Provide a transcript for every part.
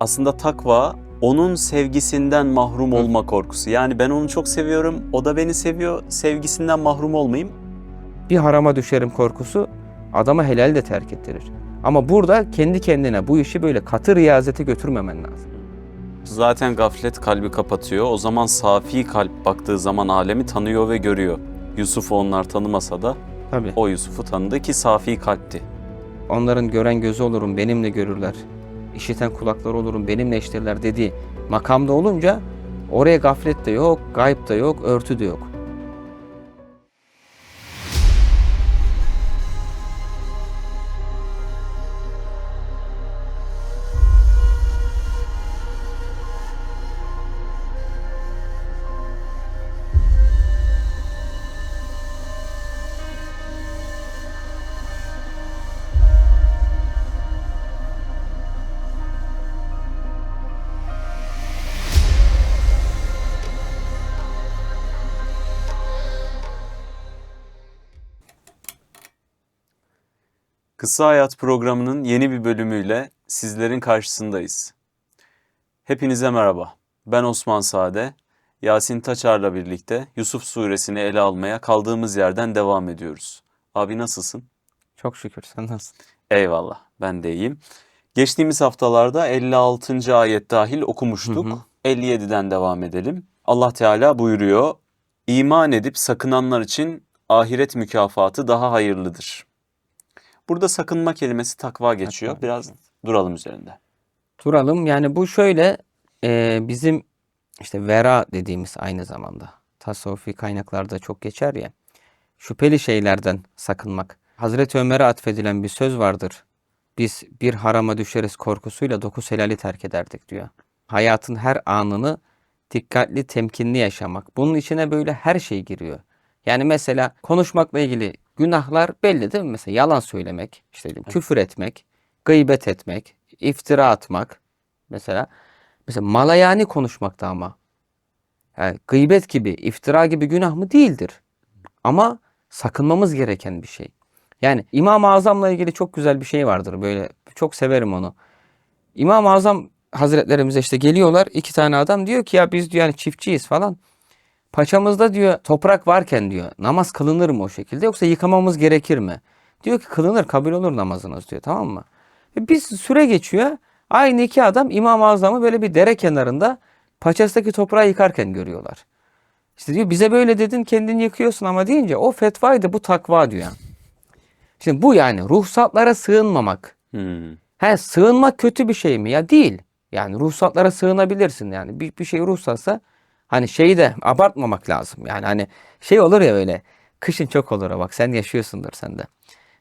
Aslında takva onun sevgisinden mahrum olma korkusu. Yani ben onu çok seviyorum, o da beni seviyor. Sevgisinden mahrum olmayayım. Bir harama düşerim korkusu adamı helal de terk ettirir. Ama burada kendi kendine bu işi böyle katı riyazete götürmemen lazım. Zaten gaflet kalbi kapatıyor. O zaman safi kalp baktığı zaman alemi tanıyor ve görüyor. Yusuf'u onlar tanımasa da Tabii. o Yusuf'u tanıdı ki safi kalpti. Onların gören gözü olurum benimle görürler. İşiten kulakları olurum benimle işitirler dediği makamda olunca oraya gaflet de yok, gayb da yok, örtü de yok. Kısa Hayat programının yeni bir bölümüyle sizlerin karşısındayız. Hepinize merhaba. Ben Osman Sade. Yasin Taçar'la birlikte Yusuf suresini ele almaya kaldığımız yerden devam ediyoruz. Abi nasılsın? Çok şükür sen nasılsın? Eyvallah. Ben de iyiyim. Geçtiğimiz haftalarda 56. ayet dahil okumuştuk. Hı hı. 57'den devam edelim. Allah Teala buyuruyor. İman edip sakınanlar için ahiret mükafatı daha hayırlıdır. Burada sakınma kelimesi takva geçiyor. Takva Biraz duralım üzerinde. Duralım. Yani bu şöyle e, bizim işte vera dediğimiz aynı zamanda tasavvufi kaynaklarda çok geçer ya. Şüpheli şeylerden sakınmak. Hazreti Ömer'e atfedilen bir söz vardır. Biz bir harama düşeriz korkusuyla dokuz helali terk ederdik diyor. Hayatın her anını dikkatli, temkinli yaşamak. Bunun içine böyle her şey giriyor. Yani mesela konuşmakla ilgili günahlar belli değil mi? Mesela yalan söylemek, işte diyelim, küfür etmek, gıybet etmek, iftira atmak mesela. Mesela malayani konuşmakta ama. Yani gıybet gibi, iftira gibi günah mı? Değildir. Ama sakınmamız gereken bir şey. Yani İmam-ı Azam'la ilgili çok güzel bir şey vardır. Böyle çok severim onu. İmam-ı Azam Hazretlerimize işte geliyorlar. iki tane adam diyor ki ya biz diyor yani çiftçiyiz falan. Paçamızda diyor toprak varken diyor namaz kılınır mı o şekilde yoksa yıkamamız gerekir mi? Diyor ki kılınır kabul olur namazınız diyor tamam mı? Ve bir süre geçiyor. Aynı iki adam İmam-ı Azam'ı böyle bir dere kenarında paçasındaki toprağı yıkarken görüyorlar. İşte diyor bize böyle dedin kendini yıkıyorsun ama deyince o fetvaydı bu takva diyor. Şimdi bu yani ruhsatlara sığınmamak. Hmm. He sığınmak kötü bir şey mi? Ya değil. Yani ruhsatlara sığınabilirsin yani. Bir, bir şey ruhsatsa hani şeyi de abartmamak lazım. Yani hani şey olur ya öyle. Kışın çok olur bak sen yaşıyorsundur sen de.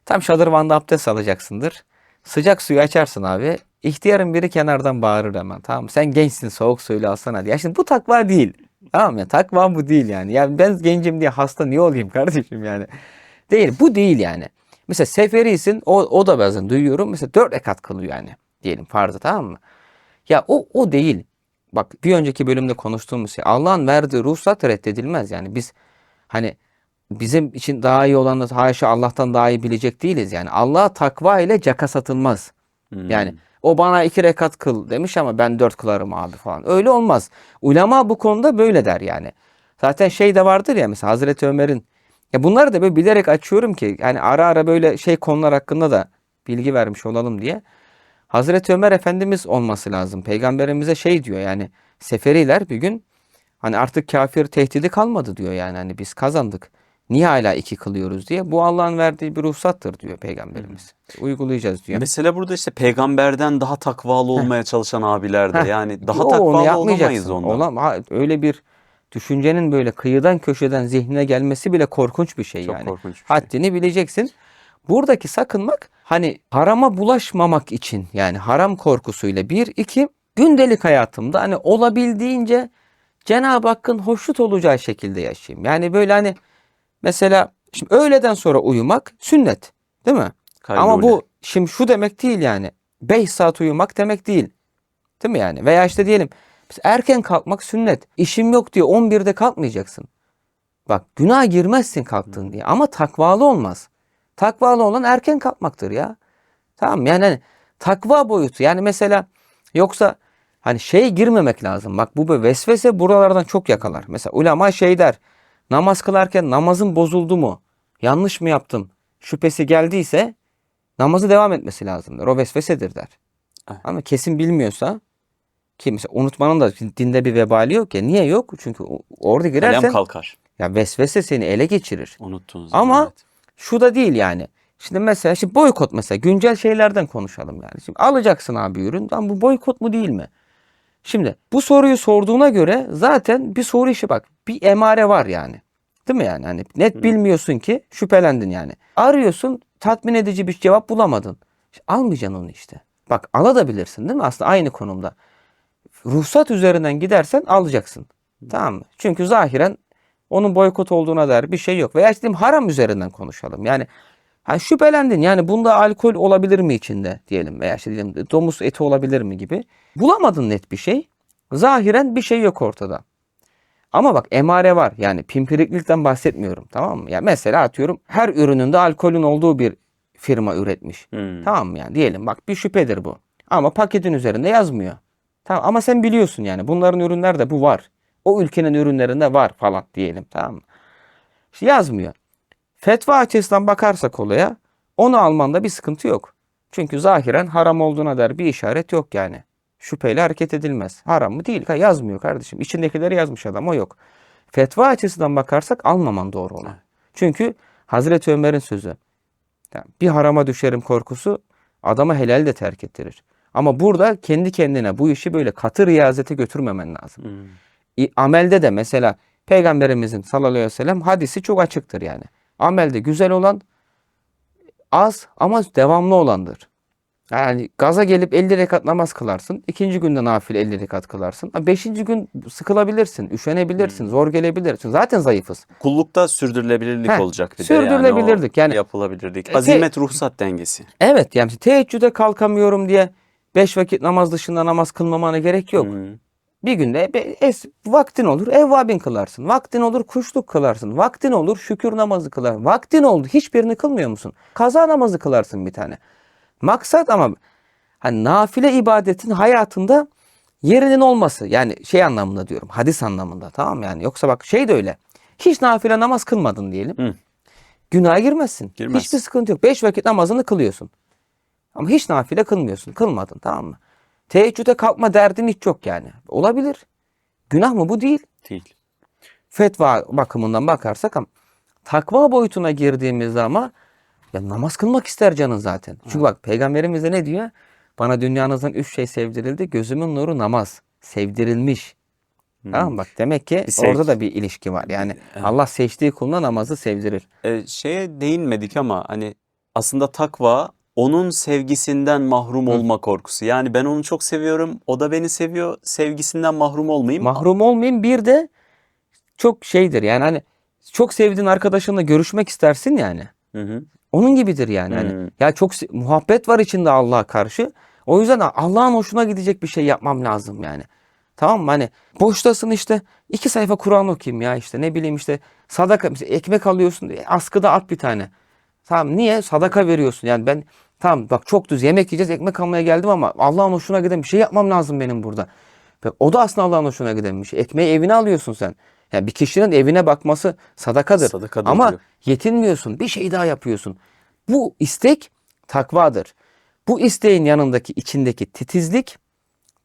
Tam şadırvanda abdest alacaksındır. Sıcak suyu açarsın abi. İhtiyarın biri kenardan bağırır hemen. Tamam? Sen gençsin soğuk suyla alsana diye. Şimdi bu takva değil. Tamam ya takva bu değil yani. Ya ben gencim diye hasta niye olayım kardeşim yani. Değil bu değil yani. Mesela seferisin o, o da bazen duyuyorum. Mesela dört rekat kılıyor yani. Diyelim farzı tamam mı? Ya o, o değil. Bak bir önceki bölümde konuştuğumuz şey Allah'ın verdiği ruhsat reddedilmez. Yani biz hani bizim için daha iyi olanı haşa Allah'tan daha iyi bilecek değiliz. Yani Allah takva ile caka satılmaz. Hmm. Yani o bana iki rekat kıl demiş ama ben dört kılarım abi falan. Öyle olmaz. Ulema bu konuda böyle der yani. Zaten şey de vardır ya mesela Hazreti Ömer'in ya bunları da böyle bilerek açıyorum ki yani ara ara böyle şey konular hakkında da bilgi vermiş olalım diye. Hazreti Ömer Efendimiz olması lazım. Peygamberimize şey diyor yani seferiler bir gün hani artık kafir tehdidi kalmadı diyor yani hani biz kazandık. Niye hala iki kılıyoruz diye. Bu Allah'ın verdiği bir ruhsattır diyor peygamberimiz. Uygulayacağız diyor. Mesele burada işte peygamberden daha takvalı olmaya çalışan abiler de. Heh. Yani daha Yo, takvalı olamayız ondan. Olam, ha, öyle bir düşüncenin böyle kıyıdan köşeden zihnine gelmesi bile korkunç bir şey Çok yani. korkunç bir şey. Haddini bileceksin. Buradaki sakınmak hani harama bulaşmamak için yani haram korkusuyla bir iki gündelik hayatımda hani olabildiğince Cenab-ı Hakk'ın hoşnut olacağı şekilde yaşayayım. Yani böyle hani mesela şimdi öğleden sonra uyumak sünnet değil mi? Ama Kaygıyla. bu şimdi şu demek değil yani 5 saat uyumak demek değil. Değil mi yani? Veya işte diyelim erken kalkmak sünnet. İşim yok diye 11'de kalkmayacaksın. Bak günah girmezsin kalktın diye ama takvalı olmaz. Takvalı olan erken kalkmaktır ya. Tamam yani hani takva boyutu yani mesela yoksa Hani şeye girmemek lazım. Bak bu böyle vesvese buralardan çok yakalar. Mesela ulema şey der. Namaz kılarken namazın bozuldu mu? Yanlış mı yaptım? Şüphesi geldiyse namazı devam etmesi lazımdır. O vesvesedir der. Evet. Ama kesin bilmiyorsa ki mesela unutmanın da dinde bir vebali yok ya. Niye yok? Çünkü orada girersen Kalem kalkar. ya vesvese seni ele geçirir. Unuttuğun zaman. Ama evet. Şu da değil yani. Şimdi mesela şimdi boykot mesela güncel şeylerden konuşalım yani. Şimdi alacaksın abi ürün. Lan bu boykot mu değil mi? Şimdi bu soruyu sorduğuna göre zaten bir soru işi bak. Bir emare var yani. Değil mi yani? Hani net bilmiyorsun ki şüphelendin yani. Arıyorsun tatmin edici bir cevap bulamadın. İşte almayacaksın onu işte. Bak alabilirsin değil mi? Aslında aynı konumda. Ruhsat üzerinden gidersen alacaksın. Tamam mı? Çünkü zahiren onun boykot olduğuna dair bir şey yok. Veya işte haram üzerinden konuşalım. Yani ha şüphelendin yani bunda alkol olabilir mi içinde diyelim veya işte diyelim domuz eti olabilir mi gibi. Bulamadın net bir şey. Zahiren bir şey yok ortada. Ama bak emare var. Yani pimpiriklikten bahsetmiyorum tamam mı? Ya mesela atıyorum her ürününde alkolün olduğu bir firma üretmiş. Hmm. Tamam mı yani diyelim bak bir şüphedir bu. Ama paketin üzerinde yazmıyor. Tamam ama sen biliyorsun yani bunların ürünlerde bu var. O ülkenin ürünlerinde var falan diyelim tamam mı? İşte yazmıyor. Fetva açısından bakarsak olaya onu almanda bir sıkıntı yok. Çünkü zahiren haram olduğuna dair bir işaret yok yani. Şüpheyle hareket edilmez. Haram mı değil. Ha, Yazmıyor kardeşim. İçindekileri yazmış adam o yok. Fetva açısından bakarsak almaman doğru olan. Çünkü Hazreti Ömer'in sözü. Yani bir harama düşerim korkusu adama helal de terk ettirir. Ama burada kendi kendine bu işi böyle katı riyazete götürmemen lazım. Hmm. Amelde de mesela Peygamberimizin sallallahu aleyhi ve sellem hadisi çok açıktır yani. Amelde güzel olan az ama devamlı olandır. Yani gaza gelip 50 rekat namaz kılarsın. ikinci günde nafile 50 rekat kılarsın. Beşinci gün sıkılabilirsin, üşenebilirsin, zor gelebilirsin. Zaten zayıfız. Kullukta sürdürülebilirlik Heh, olacak bir de. sürdürülebilirlik. Yani, Yani- yapılabilirlik. E, Azimet ruhsat dengesi. Evet yani teheccüde kalkamıyorum diye beş vakit namaz dışında namaz kılmamana gerek yok. Hmm. Bir günde es, vaktin olur evvabin kılarsın. Vaktin olur kuşluk kılarsın. Vaktin olur şükür namazı kılarsın. Vaktin oldu hiçbirini kılmıyor musun? Kaza namazı kılarsın bir tane. Maksat ama hani nafile ibadetin hayatında yerinin olması. Yani şey anlamında diyorum. Hadis anlamında tamam yani. Yoksa bak şey de öyle. Hiç nafile namaz kılmadın diyelim. Hı. Günaha girmezsin. Girmez. Hiçbir sıkıntı yok. Beş vakit namazını kılıyorsun. Ama hiç nafile kılmıyorsun. Kılmadın tamam mı? Teheccüde kalkma derdin hiç yok yani. Olabilir. Günah mı bu değil. Değil. Fetva bakımından bakarsak ama takva boyutuna girdiğimizde ama ya namaz kılmak ister canın zaten. Çünkü bak peygamberimiz de ne diyor? Bana dünyanızdan üç şey sevdirildi. Gözümün nuru namaz. Sevdirilmiş. Tamam mı? bak demek ki Bir orada da bir ilişki var. Yani Allah seçtiği kuluna namazı sevdirir. E, şeye değinmedik ama hani aslında takva onun sevgisinden mahrum olma korkusu. Yani ben onu çok seviyorum, o da beni seviyor. Sevgisinden mahrum olmayayım. Mahrum olmayayım. Bir de çok şeydir yani hani çok sevdiğin arkadaşınla görüşmek istersin yani. Hı hı. Onun gibidir yani. Hani Hmm. ya çok se- muhabbet var içinde Allah'a karşı. O yüzden Allah'ın hoşuna gidecek bir şey yapmam lazım yani. Tamam mı? Hani boştasın işte iki sayfa Kur'an okuyayım ya işte ne bileyim işte sadaka ekmek alıyorsun askıda at bir tane. Tamam niye? Sadaka veriyorsun. Yani ben tamam bak çok düz yemek yiyeceğiz ekmek almaya geldim ama Allah'ın hoşuna giden bir şey yapmam lazım benim burada. Ve o da aslında Allah'ın hoşuna giden bir şey. Ekmeği evine alıyorsun sen. Yani bir kişinin evine bakması sadakadır. Sadakadır ama diyor. yetinmiyorsun. Bir şey daha yapıyorsun. Bu istek takvadır. Bu isteğin yanındaki içindeki titizlik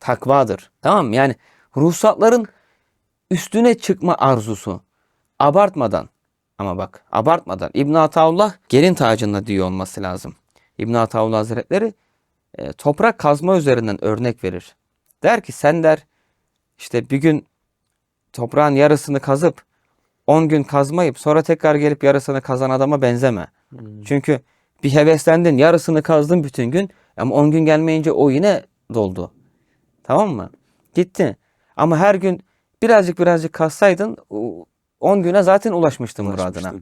takvadır. Tamam mı? Yani ruhsatların üstüne çıkma arzusu. Abartmadan ama bak abartmadan İbn Ataullah gelin tacında diyor olması lazım. İbn Ataullah Hazretleri e, toprak kazma üzerinden örnek verir. Der ki sen der işte bir gün toprağın yarısını kazıp 10 gün kazmayıp sonra tekrar gelip yarısını kazan adama benzeme. Çünkü bir heveslendin yarısını kazdın bütün gün ama 10 gün gelmeyince o yine doldu. Tamam mı? Gitti. Ama her gün birazcık birazcık kazsaydın 10 güne zaten ulaşmıştın muradına.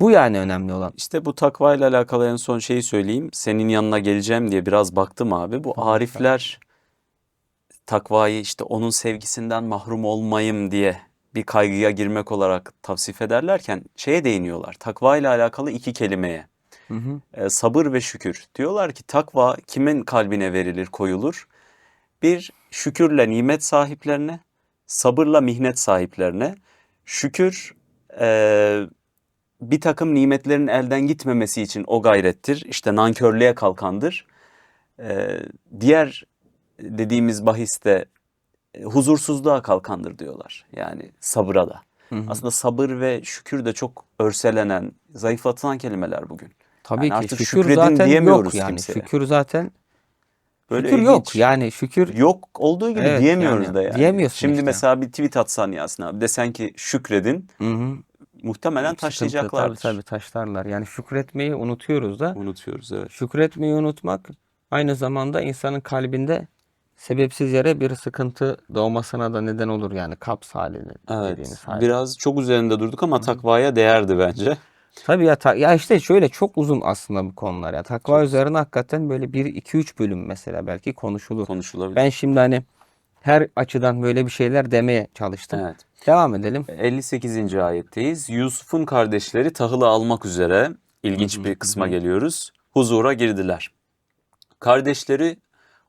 Bu yani önemli olan. İşte bu takva ile alakalı en son şeyi söyleyeyim. Senin yanına geleceğim diye biraz baktım abi. Bu arifler takvayı işte onun sevgisinden mahrum olmayayım diye bir kaygıya girmek olarak tavsif ederlerken şeye değiniyorlar. Takva ile alakalı iki kelimeye. Hı hı. E, sabır ve şükür. Diyorlar ki takva kimin kalbine verilir, koyulur? Bir şükürle nimet sahiplerine, sabırla mihnet sahiplerine. Şükür eee, bir takım nimetlerin elden gitmemesi için o gayrettir. İşte nankörlüğe kalkandır. Eee, diğer dediğimiz bahiste e, huzursuzluğa kalkandır diyorlar. Yani sabıra da. Hı hı. Aslında sabır ve şükür de çok örselenen, zayıflatılan kelimeler bugün. Tabii Yani ki artık şükür zaten diyemiyoruz yok yani. kimseye. Şükür zaten Böyle şükür yok. Yani şükür Yok olduğu gibi Evet, diyemiyoruz yani da yani. diyemiyorsun Şimdi işte. mesela bir tweet atsan Yasin abi desen ki şükredin Hı hı. muhtemelen Sıkıntı, taşlayacaklardır. Tabii tabii taşlarlar. Yani şükretmeyi unutuyoruz da. Unutuyoruz evet. Şükretmeyi unutmak aynı zamanda insanın kalbinde sebepsiz yere bir sıkıntı doğmasına da neden olur yani kaps halini Evet. dediğimiz hal. Biraz çok üzerinde durduk ama takvaya değerdi bence. Tabii ya ta- ya işte şöyle çok uzun aslında bu konular ya. Takva üzerine hakikaten böyle 1 2 3 bölüm mesela belki konuşulur. Konuşulabilir. Ben şimdi hani her açıdan böyle bir şeyler demeye çalıştım. Evet. Devam edelim. 58. ayetteyiz. Yusuf'un kardeşleri tahılı almak üzere ilginç bir kısma geliyoruz. Huzura girdiler. Kardeşleri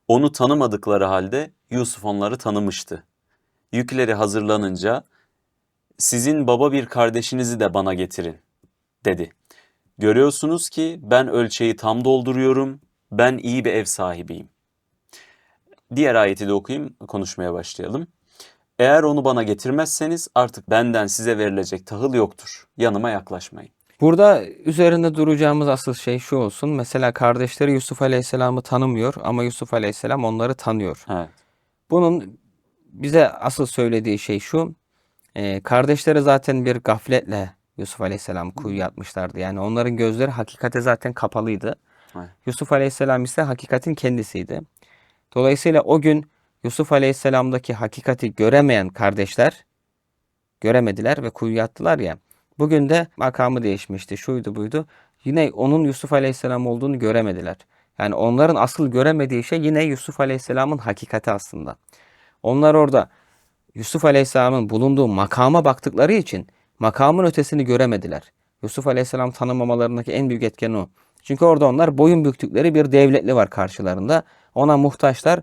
onu tanımadıkları halde Yusuf onları tanımıştı. Yükleri hazırlanınca sizin baba bir kardeşinizi de bana getirin dedi. Görüyorsunuz ki ben ölçeği tam dolduruyorum. Ben iyi bir ev sahibiyim. Diğer ayeti de okuyayım, konuşmaya başlayalım. Eğer onu bana getirmezseniz artık benden size verilecek tahıl yoktur. Yanıma yaklaşmayın. Burada üzerinde duracağımız asıl şey şu olsun. Mesela kardeşleri Yusuf Aleyhisselam'ı tanımıyor ama Yusuf Aleyhisselam onları tanıyor. Evet. Bunun bize asıl söylediği şey şu. e, kardeşleri zaten bir gafletle Yusuf Aleyhisselam kuyuya atmışlardı. Yani onların gözleri hakikate zaten kapalıydı. Yusuf Aleyhisselam ise hakikatin kendisiydi. Dolayısıyla o gün Yusuf Aleyhisselam'daki hakikati göremeyen kardeşler göremediler ve kuyuya attılar ya. Bugün de makamı değişmişti. Şuydu buydu. Yine onun Yusuf Aleyhisselam olduğunu göremediler. Yani onların asıl göremediği şey yine Yusuf Aleyhisselam'ın hakikati aslında. Onlar orada Yusuf Aleyhisselam'ın bulunduğu makama baktıkları için makamın ötesini göremediler. Yusuf Aleyhisselam tanımamalarındaki en büyük etken o. Çünkü orada onlar boyun büktükleri bir devletli var karşılarında. Ona muhtaçlar.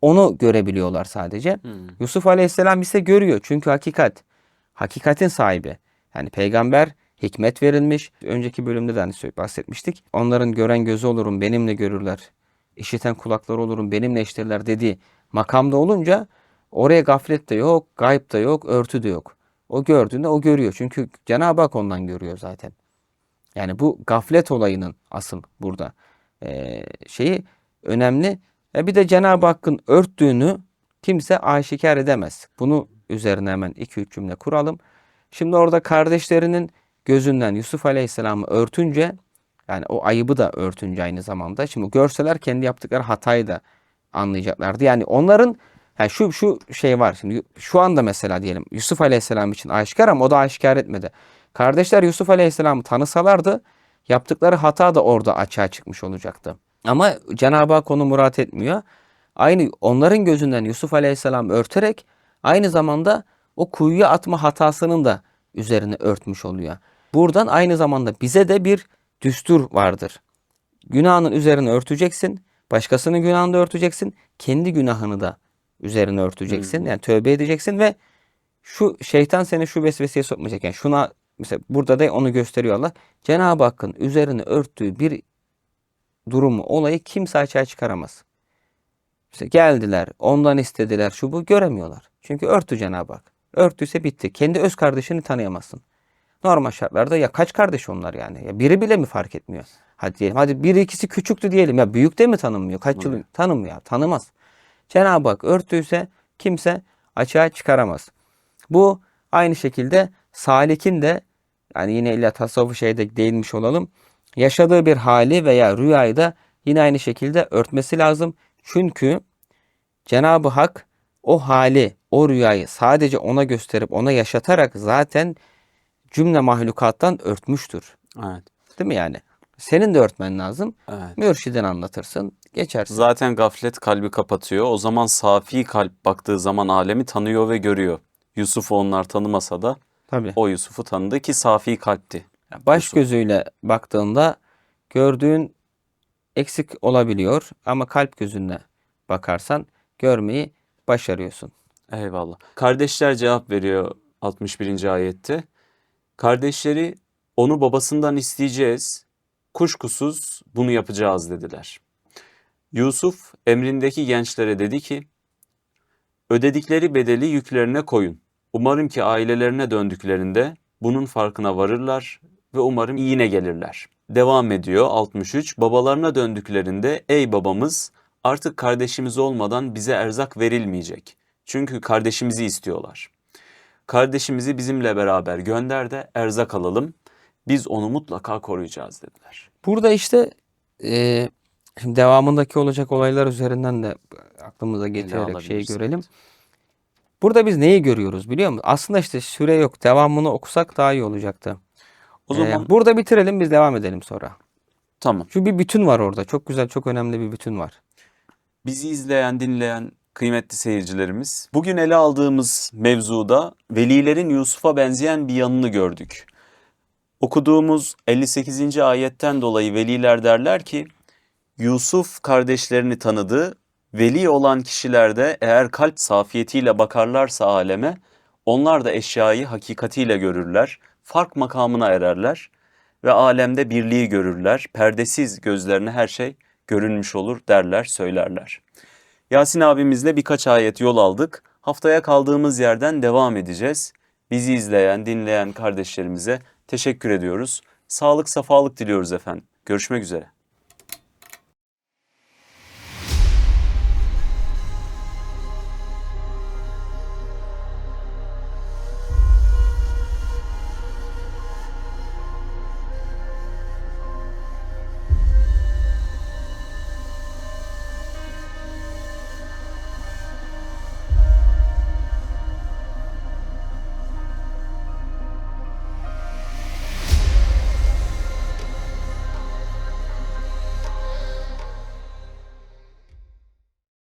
Onu görebiliyorlar sadece. Yusuf Aleyhisselam ise görüyor. Çünkü hakikat. Hakikatin sahibi. Yani peygamber hikmet verilmiş. Önceki bölümde de hani bahsetmiştik. Onların gören gözü olurum benimle görürler. İşiten kulakları olurum benimle işitirler dediği makamda olunca oraya gaflet de yok, gayb da yok, örtü de yok. O gördüğünde o görüyor. Çünkü Cenab-ı Hak ondan görüyor zaten. Yani bu gaflet olayının asıl burada eee, şeyi önemli. E bir de Cenab-ı Hakk'ın örttüğünü kimse aşikar edemez. Bunu üzerine hemen 2-3 cümle kuralım. Şimdi orada kardeşlerinin gözünden Yusuf Aleyhisselam'ı örtünce yani o ayıbı da örtünce aynı zamanda. Şimdi görseler kendi yaptıkları hatayı da anlayacaklardı. Yani onların yani şu şu şey var şimdi şu anda mesela diyelim Yusuf Aleyhisselam için aşikar ama o da aşikar etmedi. Kardeşler Yusuf Aleyhisselam'ı tanısalardı yaptıkları hata da orada açığa çıkmış olacaktı. Ama Cenab-ı Hak onu murat etmiyor. Aynı onların gözünden Yusuf Aleyhisselam örterek aynı zamanda o kuyuya atma hatasının da üzerine örtmüş oluyor. Buradan aynı zamanda bize de bir düstur vardır. Günahının üzerine örteceksin. Başkasının günahını da örteceksin. Kendi günahını da üzerine örteceksin. Yani tövbe edeceksin ve şu şeytan seni şu vesveseye sokmayacak. Yani şuna mesela burada da onu gösteriyor Allah. Cenab-ı Hakk'ın üzerine örttüğü bir durumu, olayı kimse açığa çıkaramaz. İşte geldiler, ondan istediler, şu bu göremiyorlar. Çünkü örtü Cenab-ı Hak. Örttüyse bitti. Kendi öz kardeşini tanıyamazsın. Normal şartlarda ya kaç kardeş onlar yani? Ya biri bile mi fark etmiyor? Hadi diyelim. Hadi biri ikisi küçüktü diyelim. Ya büyük de mi tanınmıyor? Kaç yıl tanımıyor? Tanımaz. Cenab-ı Hak örttüyse kimse açığa çıkaramaz. Bu aynı şekilde salikin de yani yine illa tasavvuf şeyde değinmiş olalım. Yaşadığı bir hali veya rüyayı da yine aynı şekilde örtmesi lazım. Çünkü Cenab-ı Hak o hali, o rüyayı sadece ona gösterip ona yaşatarak zaten cümle mahlukattan örtmüştür. Evet. Değil mi yani? Senin de örtmen lazım. Evet. Mürşiden anlatırsın. Geçersin. Zaten gaflet kalbi kapatıyor. O zaman safi kalp baktığı zaman alemi tanıyor ve görüyor. Yusuf'u onlar tanımasa da Tabii. o Yusuf'u tanıdı ki safi kalpti. Baş gözüyle baktığında gördüğün eksik olabiliyor ama kalp gözünle bakarsan görmeyi başarıyorsun. Eyvallah. Kardeşler cevap veriyor 61. ayette. Kardeşleri onu babasından isteyeceğiz. Kuşkusuz bunu yapacağız dediler. Yusuf emrindeki gençlere dedi ki, ödedikleri bedeli yüklerine koyun. Umarım ki ailelerine döndüklerinde bunun farkına varırlar ve umarım yine gelirler. Devam ediyor 63. Babalarına döndüklerinde ey babamız artık kardeşimiz olmadan bize erzak verilmeyecek. Çünkü kardeşimizi istiyorlar. Kardeşimizi bizimle beraber gönder de erzak alalım. Biz onu mutlaka koruyacağız dediler. Burada işte e, şimdi devamındaki olacak olaylar üzerinden de aklımıza getirerek şeyi görelim. Burada biz neyi görüyoruz biliyor musun? Aslında işte süre yok. Devamını okusak daha iyi olacaktı. O Ee, zaman burada bitirelim biz devam edelim sonra. tamam. Çünkü bir bütün var orada. Çok güzel, çok önemli bir bütün var. Bizi izleyen, dinleyen kıymetli seyircilerimiz, bugün ele aldığımız mevzuda velilerin Yusuf'a benzeyen bir yanını gördük. Okuduğumuz 58. ayetten dolayı veliler derler ki, Yusuf kardeşlerini tanıdı, veli olan kişiler de eğer kalp safiyetiyle bakarlarsa aleme, onlar da eşyayı hakikatiyle görürler, fark makamına ererler ve alemde birliği görürler, perdesiz gözlerine her şey görünmüş olur derler, söylerler. Yasin abimizle birkaç ayet yol aldık. Haftaya kaldığımız yerden devam edeceğiz. Bizi izleyen, dinleyen kardeşlerimize teşekkür ediyoruz. Sağlık, safalık diliyoruz efendim. Görüşmek üzere.